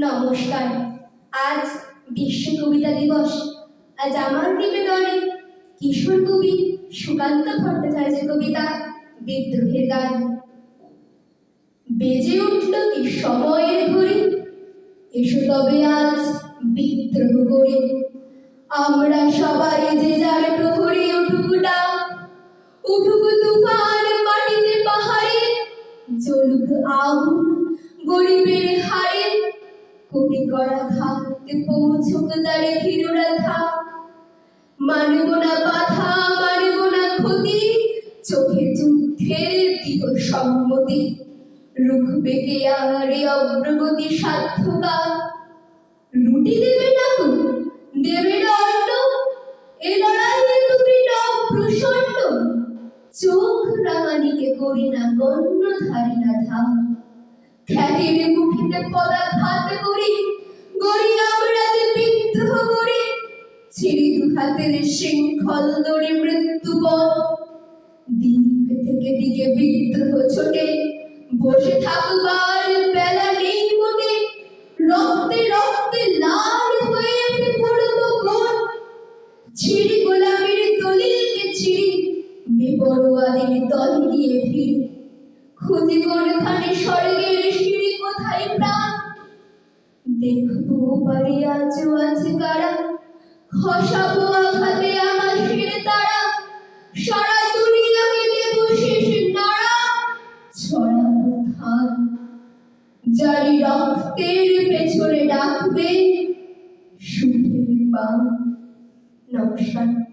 নমস্কার। আজ বিশ্ব কবিতা দিবস। আজ আমার নিবেদনে কিশোর কবি সুকান্ত ভট্টাচার্যের কবিতা বিদ্রোহের গান। বেজে উঠল কি সময়ের ঘড়ি? এসো তবে আজ বিদ্রোহ করি। আমরা সবাই যে যার প্রহরে উঠুক ডাক, উঠুক তুফান মাটিতে পাহাড়ে, জ্বলুক আগুন গরিবের হাড়ে। কোটি করা ঘাত পৌঁছুক তারে থাক মানব না বাধা, মানব না ক্ষতি, চোখে যুদ্ধের দিহ সম্মতি। রুখবে কে আর অগ্রগতি সাধ্যকার রুটি দেবে না তো, দেবে না অন্ন, এ লড়াইয়ে তুমি নও প্রসন্ন। চোখ রাঙানিকে করি না গণ্য ধারি না ধাম। খ্যাতির মুখিতে পদাঘাত করি, গড়ি আমরা যে বিদ্রোহ করি, ছিড়ি দু হাতের শৃঙ্খল দড়ি মৃত্যুবন দিক থেকে দিকে বিদ্রোহ ছোটে, বসে থাকবার বেলা নেই মোটে রক্তে রক্তে লাল হয়ে পড়ব কোন? ছিড়ি গোলামের দলিলকে ছিড়ি বেপরোয়াদের দল দিয়ে ফিরি। খুঁজি কোনখানে স্বর্গের সিঁড়ি কোথায় প্রাণ। দেখব পারি আজও আছে কারা? খসাবো আঘাতে আকাশের তারা। সারা দুনিয়াকে দেব শেষ নাড়া ছড়াবো ধান জারি রক্তের পেছনে ডাকবে, সুখের বান নমস্কার